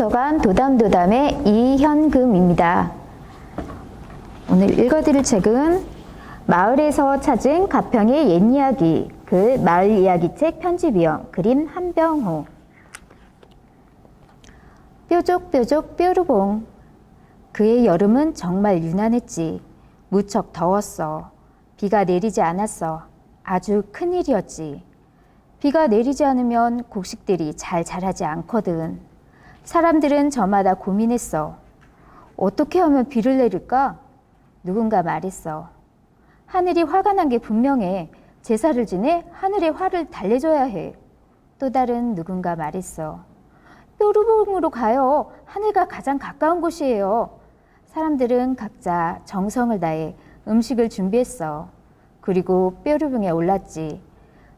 도서관 도담도담의 이현금입니다. 오늘 읽어드릴 책은 마을에서 찾은 가평의 옛 이야기, 그 마을 이야기 책 편집위원, 그림 한병호. 뾰족뾰족 뾰루봉. 그의 여름은 정말 유난했지. 무척 더웠어. 비가 내리지 않았어. 아주 큰일이었지. 비가 내리지 않으면 곡식들이 잘 자라지 않거든. 사람들은 저마다 고민했어. 어떻게 하면 비를 내릴까? 누군가 말했어. 하늘이 화가 난 게 분명해. 제사를 지내 하늘의 화를 달래줘야 해. 또 다른 누군가 말했어. 뾰루봉으로 가요. 하늘과 가장 가까운 곳이에요. 사람들은 각자 정성을 다해 음식을 준비했어. 그리고 뾰루봉에 올랐지.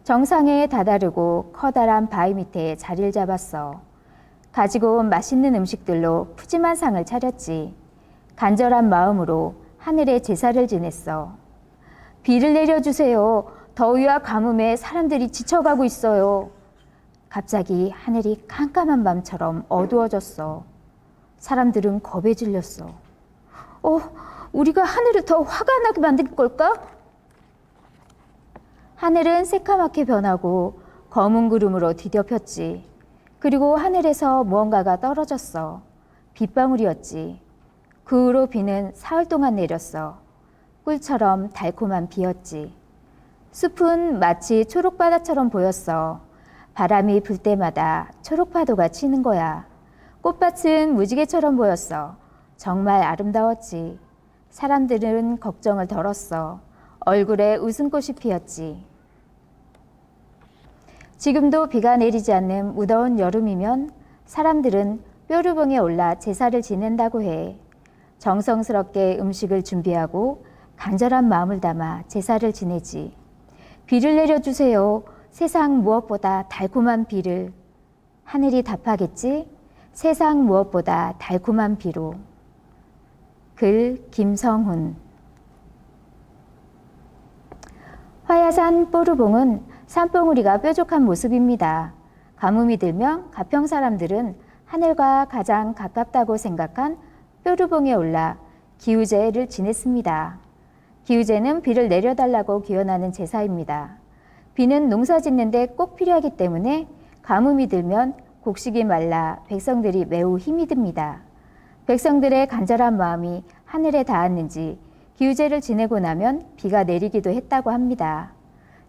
정상에 다다르고 커다란 바위 밑에 자리를 잡았어. 가지고 온 맛있는 음식들로 푸짐한 상을 차렸지. 간절한 마음으로 하늘에 제사를 지냈어. 비를 내려주세요. 더위와 가뭄에 사람들이 지쳐가고 있어요. 갑자기 하늘이 깜깜한 밤처럼 어두워졌어. 사람들은 겁에 질렸어. 어, 우리가 하늘을 더 화가 나게 만들 걸까? 하늘은 새까맣게 변하고 검은 구름으로 뒤덮였지. 그리고 하늘에서 무언가가 떨어졌어. 빗방울이었지. 그 후로 비는 사흘 동안 내렸어. 꿀처럼 달콤한 비였지. 숲은 마치 초록바다처럼 보였어. 바람이 불 때마다 초록파도가 치는 거야. 꽃밭은 무지개처럼 보였어. 정말 아름다웠지. 사람들은 걱정을 덜었어. 얼굴에 웃음꽃이 피었지. 지금도 비가 내리지 않는 무더운 여름이면 사람들은 뾰루봉에 올라 제사를 지낸다고 해. 정성스럽게 음식을 준비하고 간절한 마음을 담아 제사를 지내지. 비를 내려주세요. 세상 무엇보다 달콤한 비를. 하늘이 답하겠지? 세상 무엇보다 달콤한 비로. 글 김성훈. 화야산 뽀루봉은 산봉우리가 뾰족한 모습입니다. 가뭄이 들면 가평 사람들은 하늘과 가장 가깝다고 생각한 뾰루봉에 올라 기우제를 지냈습니다. 기우제는 비를 내려달라고 기원하는 제사입니다. 비는 농사 짓는데 꼭 필요하기 때문에 가뭄이 들면 곡식이 말라 백성들이 매우 힘이 듭니다. 백성들의 간절한 마음이 하늘에 닿았는지 기우제를 지내고 나면 비가 내리기도 했다고 합니다.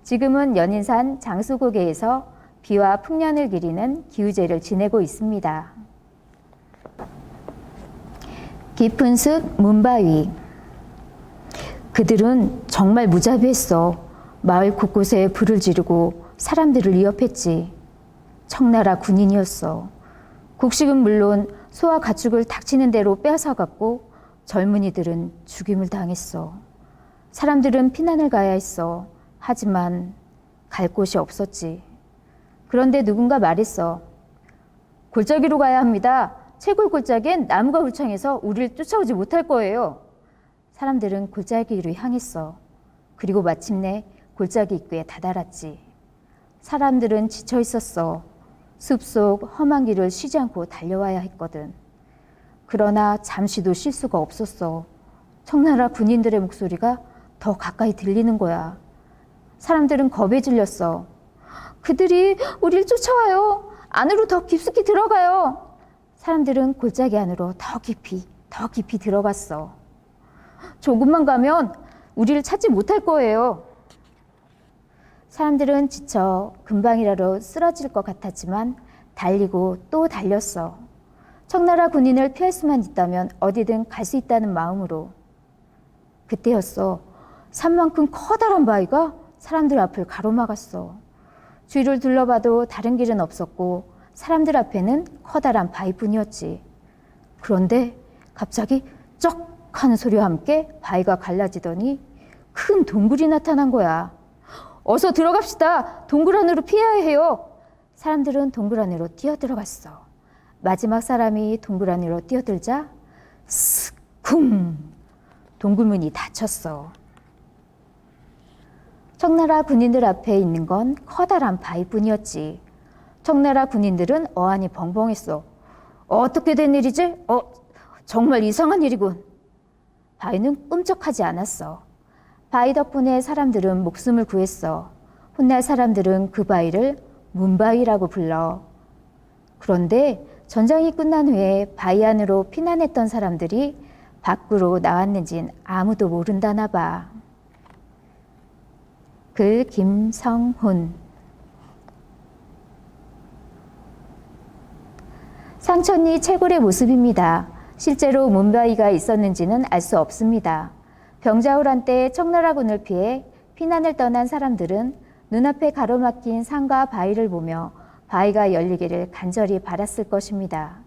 지금은 연인산 장수고개에서 비와 풍년을 기리는 기우제를 지내고 있습니다. 깊은 숲 문바위 그들은 정말 무자비했어. 마을 곳곳에 불을 지르고 사람들을 위협했지. 청나라 군인이었어. 곡식은 물론 소와 가축을 닥치는 대로 빼앗아갔고 젊은이들은 죽임을 당했어. 사람들은 피난을 가야 했어. 하지만 갈 곳이 없었지. 그런데 누군가 말했어. 골짜기로 가야 합니다. 채굴 골짜기엔 나무가 울창해서 우리를 쫓아오지 못할 거예요. 사람들은 골짜기로 향했어. 그리고 마침내 골짜기 입구에 다다랐지. 사람들은 지쳐 있었어. 숲속 험한 길을 쉬지 않고 달려와야 했거든. 그러나 잠시도 쉴 수가 없었어. 청나라 군인들의 목소리가 더 가까이 들리는 거야. 사람들은 겁에 질렸어. 그들이 우리를 쫓아와요. 안으로 더 깊숙이 들어가요. 사람들은 골짜기 안으로 더 깊이, 더 깊이 들어갔어. 조금만 가면 우리를 찾지 못할 거예요. 사람들은 지쳐 금방이라도 쓰러질 것 같았지만 달리고 또 달렸어. 청나라 군인을 피할 수만 있다면 어디든 갈 수 있다는 마음으로. 그때였어. 산만큼 커다란 바위가 사람들 앞을 가로막았어. 주위를 둘러봐도 다른 길은 없었고 사람들 앞에는 커다란 바위뿐이었지. 그런데 갑자기 쩍 하는 소리와 함께 바위가 갈라지더니 큰 동굴이 나타난 거야. 어서 들어갑시다. 동굴 안으로 피해야 해요. 사람들은 동굴 안으로 뛰어들어갔어. 마지막 사람이 동굴 안으로 뛰어들자 스쿵 동굴문이 닫혔어. 청나라 군인들 앞에 있는 건 커다란 바위뿐이었지. 청나라 군인들은 어안이 벙벙했어. 어떻게 된 일이지? 어, 정말 이상한 일이군. 바위는 끔찍하지 않았어. 바위 덕분에 사람들은 목숨을 구했어. 훗날 사람들은 그 바위를 문바위라고 불러. 그런데 전장이 끝난 후에 바위 안으로 피난했던 사람들이 밖으로 나왔는진 아무도 모른다나 봐. 글 김성훈 상천리 채굴의 모습입니다. 실제로 문바위가 있었는지는 알 수 없습니다. 병자호란 때 청나라군을 피해 피난을 떠난 사람들은 눈앞에 가로막힌 산과 바위를 보며 바위가 열리기를 간절히 바랐을 것입니다.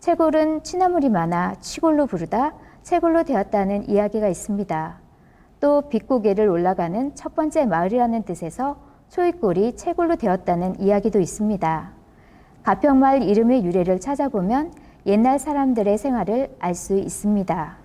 채굴은 취나물이 많아 치골로 부르다 채굴로 되었다는 이야기가 있습니다. 또 빛고개를 올라가는 첫 번째 마을이라는 뜻에서 초입골이 채굴로 되었다는 이야기도 있습니다. 가평마을 이름의 유래를 찾아보면 옛날 사람들의 생활을 알 수 있습니다.